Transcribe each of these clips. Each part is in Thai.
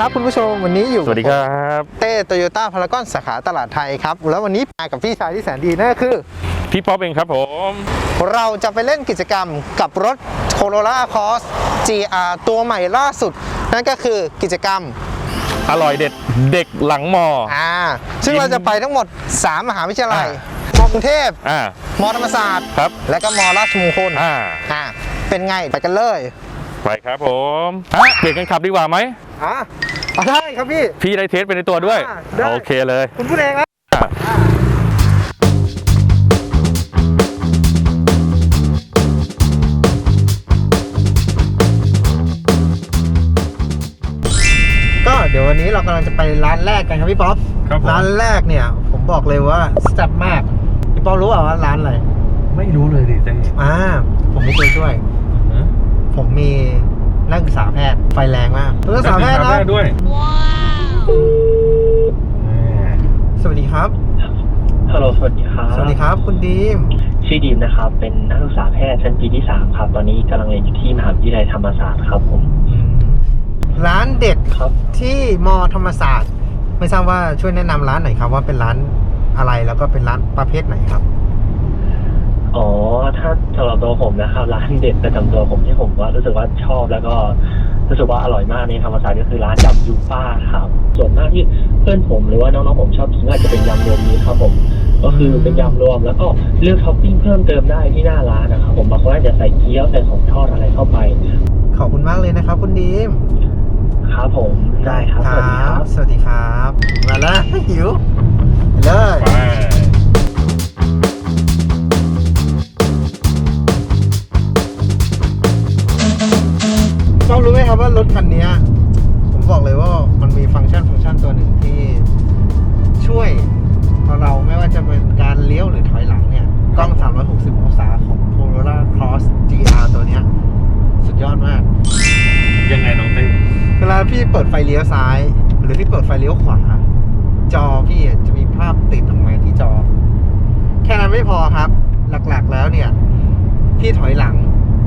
วัสดีครับคุณผู้ชมวันนี้อยู่สวัสดีครับเต้โตโยต้าพารากอนสาขาตลาดไทยครับ แล้ววันนี้มากับพี่ชายที่แสนดีนั่นก็คือ พี่ป๊อปเองครับผม เราจะไปเล่นกิจกรรมกับรถ Corolla Cross GR ตัวใหม่ล่าสุด นั่นก็คือกิจกรรมอร่อยเด็ดเด็กหลังมออ่าซึ่งเราจะไปทั้งหมด 3 มหาวิทยาลัยอ่มกรุงเทพอ่ามธรรมศาสตร์ครับและก็มราชมงคลอ่าอ่าเป็นไงไปกันเลย ไปครับผมฮะเปลี่ยนกันขับดีกว่าไหมอะเอาได้ครับพี่ พี่ได้เทสไปในตัวด้วย อ่าได้ โอเคเลย คุณพูดเองนะอะก็เดี๋ยววันนี้เรากำลังจะไปร้านแรกกันครับพี่ป๊อปครับผม ร้านแรกเนี่ย ผมบอกเลยว่าแซ่บมากพี่ป๊อปรู้เปล่าว่าร้านอะไรไม่รู้เลยดิเต้อ่าผมมีตัวช่วย ผมมีนักศึกษาแพทย์ ไฟแรงมากนักศึกษาแพทย์นะด้วย สวัสดีครับ ฮัลโหล สวัสดีครับ สวัสดีครับ คุณดีม ชื่อดีมนะครับ เป็นนักศึกษาแพทย์ชั้นปีที่3ครับ ตอนนี้กำลังเรียนอยู่ที่มหาวิทยาลัยธรรมศาสตร์ครับผม ร้านเด็ดครับที่มอธรรมศาสตร์ ไม่ทราบว่าช่วยแนะนำร้านหน่อยครับ ว่าเป็นร้านอะไรแล้วก็เป็นร้านประเภทไหนครับ อ๋อ ถ้าสำหรับตัวผมนะครับร้านเด็ดประจำตัวผมที่ผมว่ารู้สึกว่าชอบแล้วก็รู้สึกว่าอร่อยมากในธรรมศาสตร์ก็คือร้านยำยูป้าครับ ส่วนมากที่เพื่อนผมหรือว่าน้องๆผมชอบกินก็อาจจะเป็นยำรวมนี้ครับผมก็คือเป็นยำรวมแล้วก็เลือกท็อปปิ้งเพิ่มเติมได้ที่หน้าร้านนะครับผมบางคนอาจจะใส่เกี๊ยวใส่ของทอดอะไรเข้าไป ขอบคุณมากเลยนะครับ คุณดีมครับผมได้ครับสวัสดีครับ สวัสดีครับ มาแล้วหิวไปเลยารถคันเนี้ยผมบอกเลยว่ามันมีฟังก์ชันฟังก์ชันตัวหนึ่งที่ช่วยเราไม่ว่าจะเป็นการเลี้ยวหรือถอยหลังเนี่ย กล้อง 360 องศาของ Corolla Cross GR ตัวเนี้ยสุดยอดมาก ยังไงน้องเต้เวลาพี่เปิดไฟเลี้ยวซ้าย หรือพี่เปิดไฟเลี้ยวขวา จอพี่จะมีภาพติดออกมาที่จอ แค่นั้นไม่พอครับ หลักๆแล้วเนี่ย พี่ถอยหลัง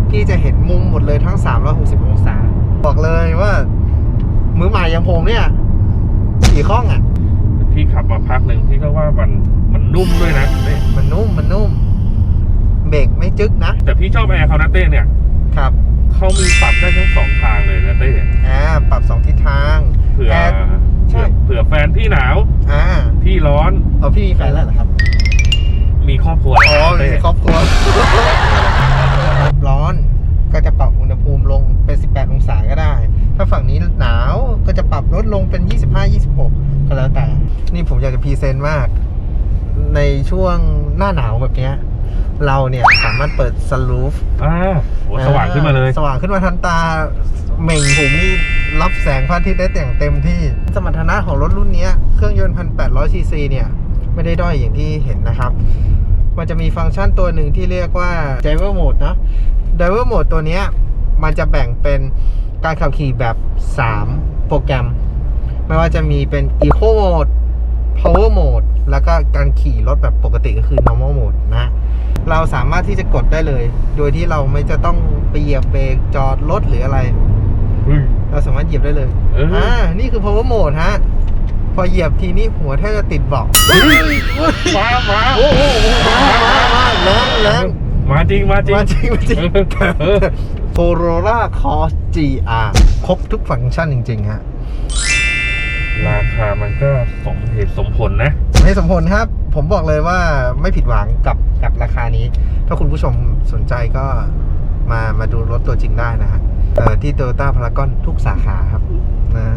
พี่จะเห็นมุมหมดเลยทั้ง 360 องศา บอกเลยว่า มือใหม่อย่างผมเนี่ยขี่คล่องอะพี่ขับมาพักหนึ่งพี่ก็ว่ามันมันนุ่มด้วยนะเต้มันนุ่มมันนุ่ม เบรกไม่จึ๊กนะ แต่พี่ชอบแอร์เขานะเต้เนี่ยครับเขามีปรับได้ทั้งสองทางเลยนะเต้อ่าปรับสองทิศทางเผื่อแอร์ใช่เผื่อเผื่อแฟนพี่หนาวอ่าพี่ร้อนเอาพี่มีแฟนแล้วเหรอครับ มีครอบครัวอ๋อเต้มีครอบครัวร้อนก็จะปรับอุณหภูมิลงเป็น 18 องศาก็ได้ ถ้าฝั่งนี้หนาวก็จะปรับ ลดลงเป็น 25 26 ก็แล้วแต่ นี่ผมอยากจะพรีเซนต์มาก ในช่วงหน้าหนาวแบบเนี้ย เราเนี่ยสามารถเปิดสลูฟอ่าโหสว่างขึ้นมาเลย สว่างขึ้นมาทันตาเหม่งผมนี่รับแสงพระอาทิตย์ได้อย่างเต็มที่ สมรรถนะของรถรุ่นเนี้ยเครื่องยนต์ 1,800ซีซีเนี่ย ไม่ได้ด้อยอย่างที่เห็นนะครับ มันจะมีฟังก์ชันตัวหนึ่งที่เรียกว่า driver mode นะ driver mode ตัวเนี้ยมันจะแบ่งเป็นการขับขี่แบบ 3 โปรแกรม ไม่ว่าจะมีเป็น eco mode power mode แล้วก็การขี่รถแบบปกติก็คือ normal mode นะ เราสามารถที่จะกดได้เลย โดยที่เราไม่จะต้องไปเหยียบเบรกจอดรถหรืออะไรเฮ้ยเราสามารถเหยียบได้เลยเอออ่อ่านี่คือ power mode ฮะ พอเหยียบทีนี้หัวแทบจะติดเบาะมามาโอ้โหมามามาแรงแรงมาจริง มาจริง มาจริง มาจริงเออ Corolla Cross GR ครบทุกฟังก์ชันจริง ๆ ฮะ ราคามันก็สมเหตุสมผลนะให้สมผลครับ ผมบอกเลยว่าไม่ผิดหวังกับกับราคานี้ ถ้าคุณผู้ชมสนใจก็มามาดูรถตัวจริงได้นะฮะเออที่ Toyota Paragon ทุกสาขาครับนะ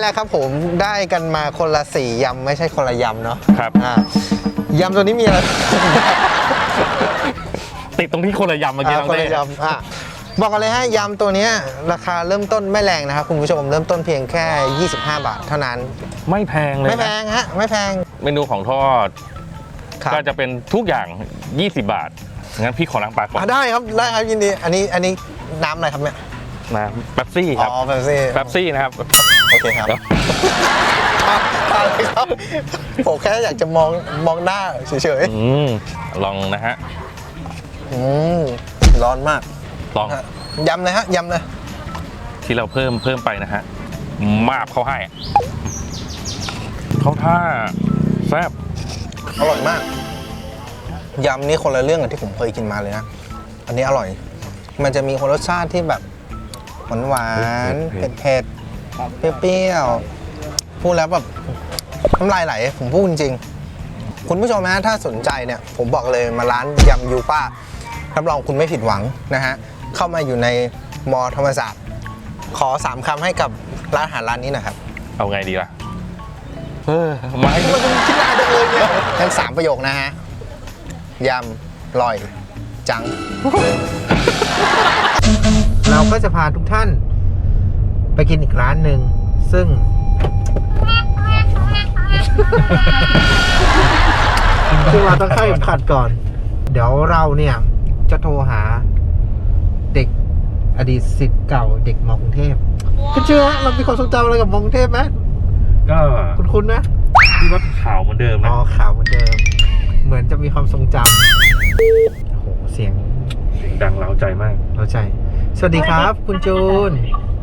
แล้วครับผมได้กันมาคนละสี่ยำไม่ใช่คนละยำเนาะครับ อ่ายำตัวนี้มีอะไรติดตรงที่คนละยำเมื่อกี้อ่าน้องคนเต้ละยำอะบอกกันเลยฮะยำตัวเนี้ยราคาเริ่มต้นไม่แรงนะครับคุณผู้ชมเริ่มต้นเพียงแค่ 25 บาทเท่านั้น ไม่แพงเลยไม่แพนะงฮะไม่แพงเมนูของทอดครับก็จะเป็นทุกอย่าง 20 บาทงั้นพี่ขอล้างปากก่อนอะได้ครับได้ครับยินดีอันนี้อันนี้น้ำอะไรครับเนี่ยนะแป๊บซี่ครับอ๋อเบปซี่ แป๊บซี่นะครับโอ เคครับอะทานเลยครับ ผมแค่อยากจะมองมองหน้าเฉยอืมลองนะฮะ ๆอืมร้อนมากลองฮะยำเลยฮะยำเลยที่เราเพิ่มเพิ่มไปนะฮะ มาบเขาให้เขาท่าแซ่บอร่อยมากยำนี่คนละเรื่องกับที่ผมเคยกินมาเลยนะ อันนี้อร่อย มันจะมีคนรสชาติที่แบบหวานหวานๆเผ็ด เผ็ดๆเปรี้ยวๆพูดแล้วแบบน้ำลายไหล ผมพูดจริงๆคุณผู้ชมนะถ้าสนใจเนี่ย ผมบอกเลยมาร้านยำยูป้ารับรองคุณไม่ผิดหวังนะฮะ เข้ามาอยู่ในมอธรรมศาสตร์ ขอสามคำให้กับร้านอาหารร้านนี้หนะครับเอาไงดีล่ะเออไม่มันเป็นที่น่าจังเลยเนี่ยทั้งสามประโยคนะฮะยำลอย จัง เราก็จะพาทุกท่าน ไปกินอีกร้านหนึ่งซึ่ง ซึ่งเราต้องเข้าเข็มขัดก่อน เดี๋ยวเราเนี่ย จะโทรหา เด็กอดีตสิทธิ์เก่าเด็กมอกรุงเทพคุณเชื่อฮะเรามีความทรงจำอะไรกับมอกรุงเทพไหมก็คุณคุณนะที่ว่าข่าวเหมือนเดิมอ๋นะอข่าวเหมือนเดิม เหมือนจะมีความทรงจำโอ้โหเสียงเสียงดังเล้าใจมากเราใจ สวัสดีครับ คุณจูนค่ะ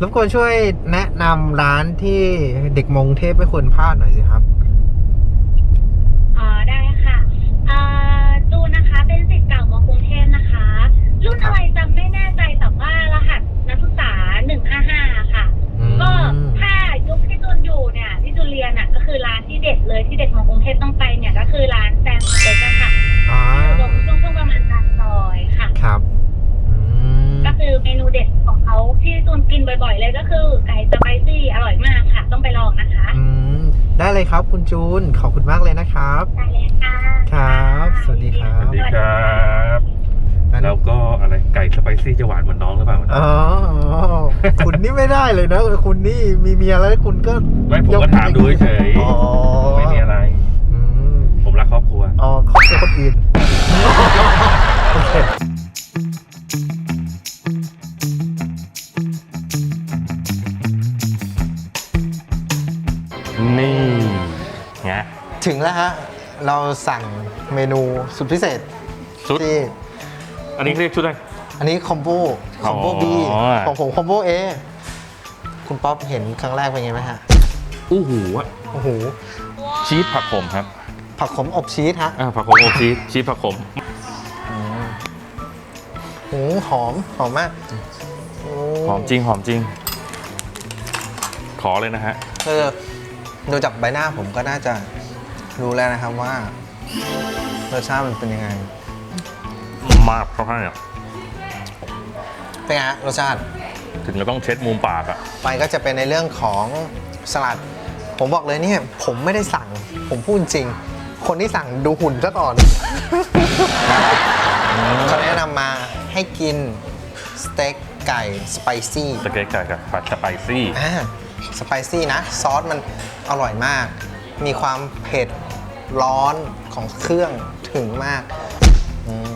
รบกวนช่วยแนะนำร้านที่เด็กมงเทพไม่ควรพลาดหน่อยสิครับ จูน ขอบคุณมากเลยนะครับ ได้เลยค่ะ ครับ สวัสดีครัสบวัสดีครับอันแล้วก็อะไรไก่สไปซี่จะหวานเหมือนน้องหรือเปล่าอ๋อ คุณนี่ไม่ได้เลยนะ คุณนี่มีเมียแล้วคุณก็ ไม่ผมก็ถามดูเฉยอ๋อ ๆไม่มีอะไร อืมผมรักครอบครัว อ๋อครอบครัวคนอื่นโอเค แล้วฮะ เราสั่งเมนูสุดพิเศษชุด ที่ อันนี้เรียกชุดอะไร อันนี้คอมโบคอมโบอ๋อ บีของผมคอมโบเอคุณป๊อปเห็นครั้งแรกเป็นไงไหมฮะ อู้หูอะโอ้โห ชีสผักขมครับผักขมอบชีสฮะอ่าผักขมอบชีสชีสผักขม โอ้โหหอม หอมมากโหอมจริงหอมจริง ขอเลยนะฮะ คือดูจากใบหน้าผมก็น่าจะ รู้แล้วนะครับว่ารสชาติมันเป็นยังไง มากเขาให้อะเป็นไงฮะรสชาติ ถึงจะต้องเช็ดมุมปากอะไปก็จะเป็นในเรื่องของสลัด ผมบอกเลยเนี่ย ผมไม่ได้สั่ง ผมพูดจริง คนที่สั่งดูหุ่นซะก่อน เขาแนะนำมาให้กินสเต็กไก่สไปซี่สเต็กไก่กับผัดสไปซี่ อ่าสไปซี่นะ ซอสมันอร่อยมาก มีความเผ็ด ร้อนของเครื่องถึงมากอืม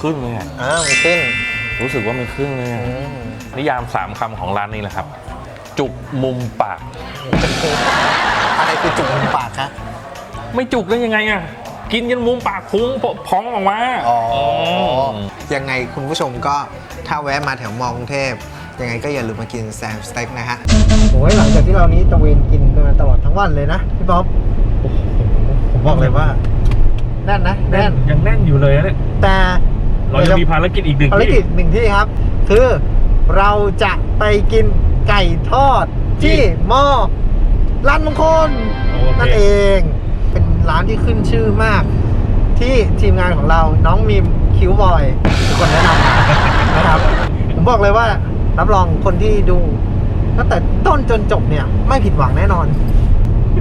ขึ้นเลยอะอ่ามันขึ้นรู้สึกว่ามันขึ้นเลยอะอืมนิยามสามคำของร้านนี้แหละครับ จุกมุมปาก อะไรคือจุกมุมปากคะ ไม่จุกได้ยังไงอะกินยันมุมปากพุงพองออกมาอ๋อม ยังไงคุณผู้ชมก็ถ้าแวะมาแถวมอกรุงเทพ ยังไงก็อย่าลืมมากินแซมสเต็กนะฮะ โอ้ยหลังจากที่เรานี้ตะเวนกินกันมาตลอดทั้งวันเลยนะ พี่บ๊อบโอ้โหผม บอกเลยว่าแน่นนะแน่แน่นนยังแน่นอยู่เลยอะเนี่ยแต่เราจะมีภารกิจอีกหนึ่งภารที่กิจหนึ่งที่ครับ คือเราจะไปกินไก่ทอดที่หม้อร้านมงคลโอเคนั่นเอง เป็นร้านที่ขึ้นชื่อมาก ที่ทีมงานของเราน้องมิมคิวบอยทุกคนแนะนำมานะครับ ผมบอกเลยว่ารับรองคนที่ดูตั้งแต่ต้นจนจบเนี่ย ไม่ผิดหวังแน่นอน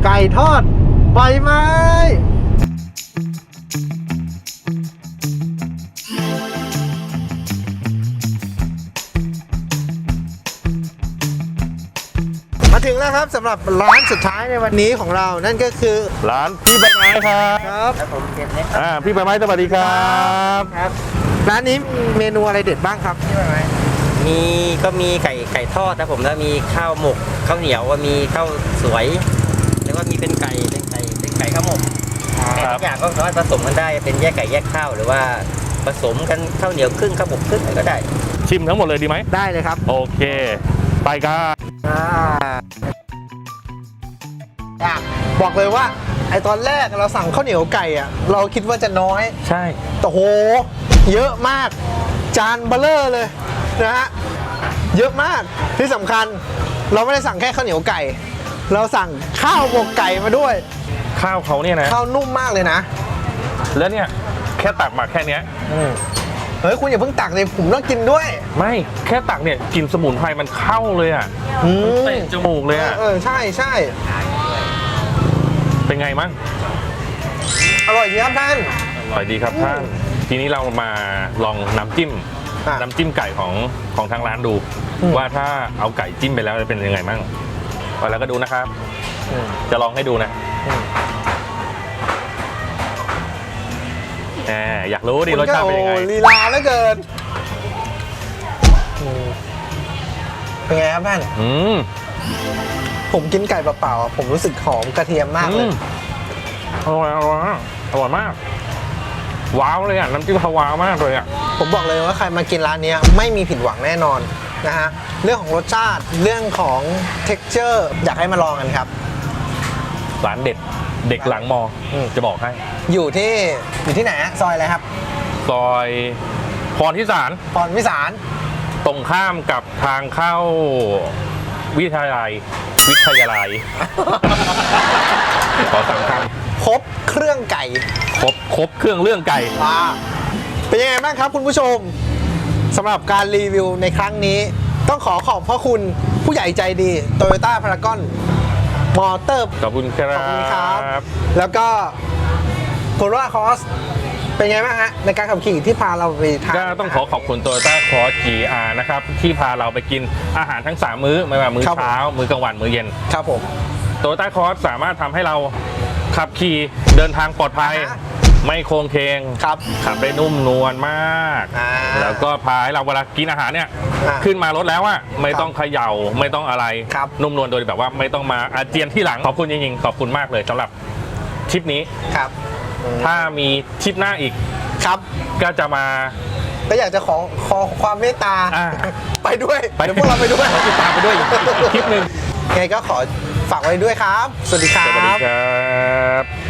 ไก่ทอด ใบไม้มาถึงแล้วครับสำหรับร้านสุดท้ายในวันนี้ของเรา นั่นก็คือ ร้านพี่ใบไม้ครับครับผมเก็บเล็กอ่าพี่ใบไม้สวัสดีครับครับ ร้านนี้มีเมนูอะไรเด็ดบ้างครับพี่ใบไม้มีก็มีไก่ไก่ทอดนะผมแล้วมีข้าวหมกข้าวเหนียวมีข้าวสวย แล้วก็มีเป็นไก่เป็นไก่เป็นไก่ข้าวหมกไก่ ทุกอย่างก็สามารถผสมกันได้เป็นแยกไก่แยกข้าวหรือว่าผสมกันข้าวเหนียวครึ่งข้าวหมกครึ่งอะไรก็ได้ ชิมทั้งหมดเลยดีไหมได้เลยครับโอเค ไปกันอ่าอะบอกเลยว่าไอตอนแรกเราสั่งข้าวเหนียวไก่อะเราคิดว่าจะน้อย ใช่ แต่โห เยอะมาก จานเบลเลอร์เลยนะฮะ เยอะมากที่สำคัญ เราไม่ได้สั่งแค่ข้าวเหนียวไก่ เราสั่งข้าวหมกไก่มาด้วย ข้าวเขาเนี่ยนะ ข้าวนุ่มมากเลยนะ แล้วเนี่ยแค่ตักมาแค่เนี้ยเฮ้ยคุณอย่าเพิ่งตักเลยผมต้องกินด้วย ไม่แค่ตักเนี่ยกลินสมุนไพรมันเข้าเลยอะอืมเตะจมูกเลยอะเออใช่ใช่เป็นไงมั่งอร่อยดีครับท่าน อร่อยดีครับท่าน ทีนี้เรามาลองน้ำจิ้ม อะ น้ำจิ้มไก่ของของทางร้านดูอืมว่าถ้าเอาไก่จิ้มไปแล้วจะเป็นยังไงมั่งไปแล้วก็ดูนะครับอืม จะลองให้ดูนะอืมแหมอยากรู้ดิรสชาติเป็นยังไงโอ้ลีลาเหลือเกินอืมเป็นไงครับท่านอืมผมกินไก่เปล่าๆอะผมรู้สึกหอมกระเทียมมากเลยอร่อยอร่อยมากอร่อยมาก ว้าวเลยอะ น้ำจิ้มเขาว้าวมากเลยอะ ผมบอกเลยว่าใครมากินร้านเนี้ยไม่มีผิดหวังแน่นอนนะฮะ เรื่องของรสชาติ เรื่องของ texture อยากให้มาลองกันครับ ร้านเด็ดเด็กหลังมออมจะบอกให้ อยู่ที่อยู่ที่ไหนฮะซอยอะไรครับซอยพรทิสารพรวิสารตรงข้ามกับทางเข้าวิทยาลัย วิทยาลัย ขอสามคครบเครื่องไก่ำครบครบเครื่องเรื่องไก่ อ่าเป็นยังไงบ้างครับคุณผู้ชมสำหรับการรีวิวในครั้งนี้ ต้องขอขอบพระคุณผู้ใหญ่ใจดี Toyota Paragon มอเตอร์ ขอบคุณครัขอบคุณครับบแล้วก็โคโร a าคอสเป็นไงบ้างฮะในการขับขี่ที่พาเราไปทานก็ต้องขอขอบคุณ Toyota Cross GR นะครับ ที่พาเราไปกินอาหารทั้ง 3 มื้อ ไม่ว่ามื้อครับผมเช้า มื้อกลางวันมื้อเย็นครับผม Toyota Cross สามารถทำให้เราขับขี่เดินทางปลอดภัยอ่าฮะ ไม่โครงเคงครับขับได้นุ่มนวลมาก อ่าแล้วก็พาให้เราเวลากินอาหารเนี่ย อ่าขึ้นมารถแล้วอะไม่ต้องเขย่าไม่ต้องอะไร ครับ นุ่มนวลโดยแบบว่าไม่ต้องมาอาเจียนที่หลัง ขอบคุณจริงๆ ขอบคุณมากเลยสำหรับทริปนี้ ครับถ้ามีทริปหน้าอีกครับก็จะมา ก็อยากจะขอขอความเมตตาอ่า ไปด้วยเดี๋ยวพวกเราไปด้วยติดตามไปด้วยอีกคลิปหนึ่งไงก็ขอฝากไว้ด้วยครับ สวัสดีครัสวัสดีบ ครับ